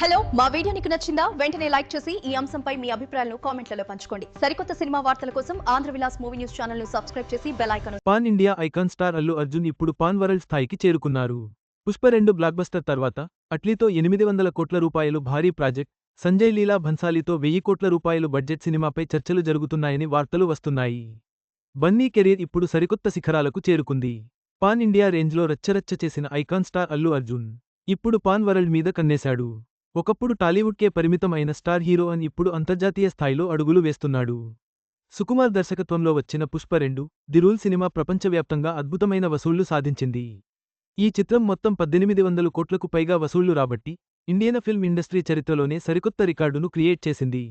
Hello మా video నీకు నచ్చిందా? వెంటనే లైక్ చేసి ఈ అంశంపై మీ అభిప్రాయాలను కామెంట్లలో పంచుకోండి. సరికొత్త సినిమా వార్తల కోసం ఆంధ్ర విలాస్ మూవీ న్యూస్ ఛానల్ను సబ్స్క్రైబ్ చేసి bell icon pan India icon star Allu Arjun ఇప్పుడు పాన్ వరల్డ్ స్థాయికి చేరుకున్నారు. పుష్ప రెండు బ్లాక్ బస్టర్ తర్వాత అట్లీతో ఎనిమిది వందల కోట్ల రూపాయలు భారీ ప్రాజెక్ట్ సంజయ్ లీలా భన్సాలీతో వెయ్యి కోట్ల రూపాయలు బడ్జెట్ సినిమాపై చర్చలు జరుగుతున్నాయని వార్తలు వస్తున్నాయి. బన్నీ కెరీర్ ఇప్పుడు సరికొత్త శిఖరాలకు చేరుకుంది. పాన్ ఇండియా రేంజ్లో రచ్చరచ్చ చేసిన ఐకాన్ స్టార్ అల్లు అర్జున్ ఇప్పుడు పాన్ వరల్డ్ మీద కన్నేశాడు. ఒకప్పుడు టాలీవుడ్కే పరిమితం అయిన స్టార్ హీరో అని ఇప్పుడు అంతర్జాతీయ స్థాయిలో అడుగులు వేస్తున్నాడు. సుకుమార్ దర్శకత్వంలో వచ్చిన పుష్ప రెండు ది రూల్ సినిమా ప్రపంచవ్యాప్తంగా అద్భుతమైన వసూళ్ళు సాధించింది. ఈ చిత్రం మొత్తం పద్దెనిమిది వందల కోట్లకు పైగా వసూళ్ళు రాబట్టి ఇండియన్ ఫిల్మ్ ఇండస్ట్రీ చరిత్రలోనే సరికొత్త రికార్డును క్రియేట్ చేసింది.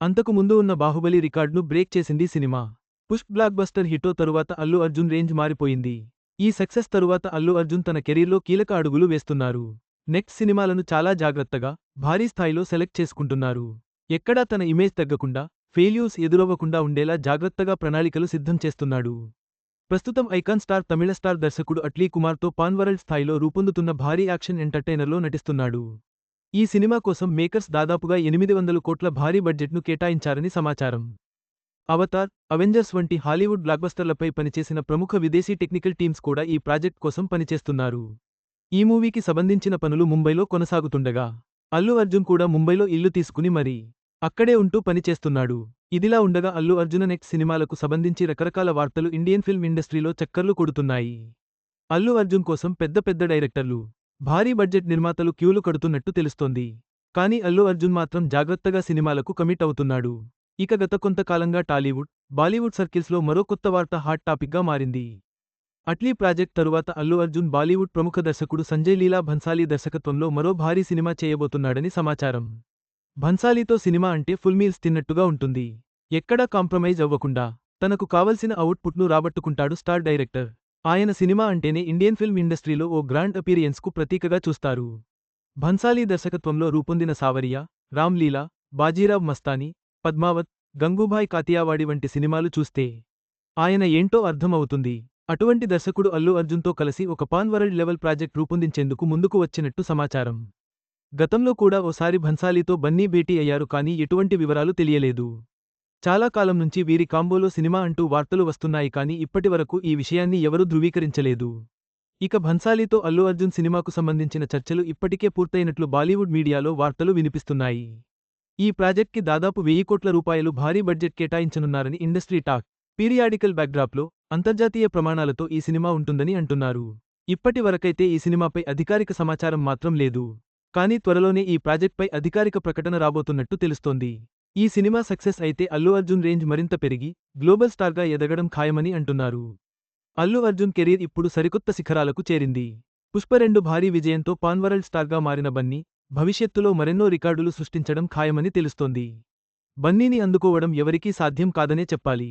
అంతకు ముందు ఉన్న బాహుబలి రికార్డును బ్రేక్ చేసింది సినిమా. పుష్ప్ బ్లాక్ బస్టర్ హిటో తరువాత అల్లు అర్జున్ రేంజ్ మారిపోయింది. ఈ సక్సెస్ తరువాత అల్లు అర్జున్ తన కెరీర్లో కీలక అడుగులు వేస్తున్నారు. నెక్స్ట్ సినిమాలను చాలా జాగ్రత్తగా భారీ స్థాయిలో సెలెక్ట్ చేసుకుంటున్నారు. ఎక్కడా తన ఇమేజ్ తగ్గకుండా ఫెయిల్యూర్స్ ఎదురవ్వకుండా ఉండేలా జాగ్రత్తగా ప్రణాళికలు సిద్ధం చేస్తున్నాడు. ప్రస్తుతం ఐకాన్ స్టార్ తమిళ స్టార్ దర్శకుడు అట్లీ కుమార్తో పాన్వరల్డ్ స్థాయిలో రూపొందుతున్న భారీ యాక్షన్ ఎంటర్టైనర్లో నటిస్తున్నాడు. ఈ సినిమా కోసం మేకర్స్ దాదాపుగా ఎనిమిది వందల కోట్ల భారీ బడ్జెట్ను కేటాయించారని సమాచారం. అవతార్ అవెంజర్స్ వంటి హాలీవుడ్ బ్లాక్బస్టర్లపై పనిచేసిన ప్రముఖ విదేశీ టెక్నికల్ టీమ్స్ కూడా ఈ ప్రాజెక్ట్ కోసం పనిచేస్తున్నారు. ఈ మూవీకి సంబంధించిన పనులు ముంబైలో కొనసాగుతుండగా అల్లు అర్జున్ కూడా ముంబైలో ఇల్లు తీసుకుని మరీ అక్కడే ఉంటూ పనిచేస్తున్నాడు ఇదిలా ఉండగా అల్లు అర్జున నెక్స్ట్ సినిమాలకు సంబంధించి రకరకాల వార్తలు ఇండియన్ ఫిల్మ్ ఇండస్ట్రీలో చక్కర్లు కొడుతున్నాయి. అల్లు అర్జున్ కోసం పెద్ద పెద్ద డైరెక్టర్లు భారీ బడ్జెట్ నిర్మాతలు క్యూలు కడుతున్నట్టు తెలుస్తోంది. కానీ అల్లు అర్జున్ మాత్రం జాగ్రత్తగా సినిమాలకు కమిట్ అవుతున్నాడు. ఇక గత కొంతకాలంగా టాలీవుడ్ బాలీవుడ్ సర్కిల్స్లో మరో కొత్త వార్త హాట్ టాపిక్గా మారింది. అట్లీ ప్రాజెక్ట్ తరువాత అల్లు అర్జున్ బాలీవుడ్ ప్రముఖ దర్శకుడు సంజయ్ లీలా భన్సాలీ దర్శకత్వంలో మరో భారీ సినిమా చేయబోతున్నాడని సమాచారం. భన్సాలీతో సినిమా అంటే ఫుల్ మీల్స్ తిన్నట్టుగా ఉంటుంది. ఎక్కడా కాంప్రమైజ్ అవ్వకుండా తనకు కావలసిన అవుట్పుట్ను రాబట్టుకుంటాడు స్టార్ డైరెక్టర్. ఆయన సినిమా అంటేనే ఇండియన్ ఫిల్మ్ ఇండస్ట్రీలో ఓ గ్రాండ్ అపీరియన్స్కు ప్రతీకగా చూస్తారు. భన్సాలీ దర్శకత్వంలో రూపొందిన సావరియా రామ్లీలా బాజీరావ్ మస్తానీ పద్మావత్ గంగూభాయ్ కాతియావాడి వంటి సినిమాలు చూస్తే ఆయన ఏంటో అర్థమవుతుంది. అటువంటి దర్శకుడు అల్లు అర్జున్తో కలిసి ఒక పాన్ వరల్డ్ లెవెల్ ప్రాజెక్ట్ రూపొందించేందుకు ముందుకు వచ్చినట్టు సమాచారం. గతంలో కూడా ఓసారి భన్సాలీతో బన్నీ భేటీ అయ్యారు కానీ ఎటువంటి వివరాలు తెలియలేదు. చాలా కాలం నుంచి వీరి కాంబోలో సినిమా అంటూ వార్తలు వస్తున్నాయి కానీ ఇప్పటివరకు ఈ విషయాన్ని ఎవరూ ధృవీకరించలేదు. ఇక భన్సాలీతో అల్లు అర్జున్ సినిమాకు సంబంధించిన చర్చలు ఇప్పటికే పూర్తయినట్లు బాలీవుడ్ మీడియాలో వార్తలు వినిపిస్తున్నాయి. ఈ ప్రాజెక్ట్కి దాదాపు వెయ్యి కోట్ల రూపాయలు భారీ బడ్జెట్ కేటాయించనున్నారని ఇండస్ట్రీ టాక్. పీరియాడికల్ బ్యాక్డ్రాప్లో అంతర్జాతీయ ప్రమాణాలతో ఈ సినిమా ఉంటుందని అంటున్నారు. ఇప్పటి వరకైతే ఈ సినిమాపై అధికారిక సమాచారం మాత్రం లేదు. కానీ త్వరలోనే ఈ ప్రాజెక్ట్పై అధికారిక ప్రకటన రాబోతున్నట్టు తెలుస్తోంది. ఈ సినిమా సక్సెస్ అయితే అల్లు అర్జున్ రేంజ్ మరింత పెరిగి గ్లోబల్ స్టార్గా ఎదగడం ఖాయమని అంటున్నారు. అల్లు అర్జున్ కెరీర్ ఇప్పుడు సరికొత్త శిఖరాలకు చేరింది. పుష్ప రెండు భారీ విజయంతో పాన్వరల్డ్ స్టార్గా మారిన బన్నీ భవిష్యత్తులో మరెన్నో రికార్డులు సృష్టించడం ఖాయమని తెలుస్తోంది. బన్నీని అందుకోవడం ఎవరికీ సాధ్యం కాదనే చెప్పాలి.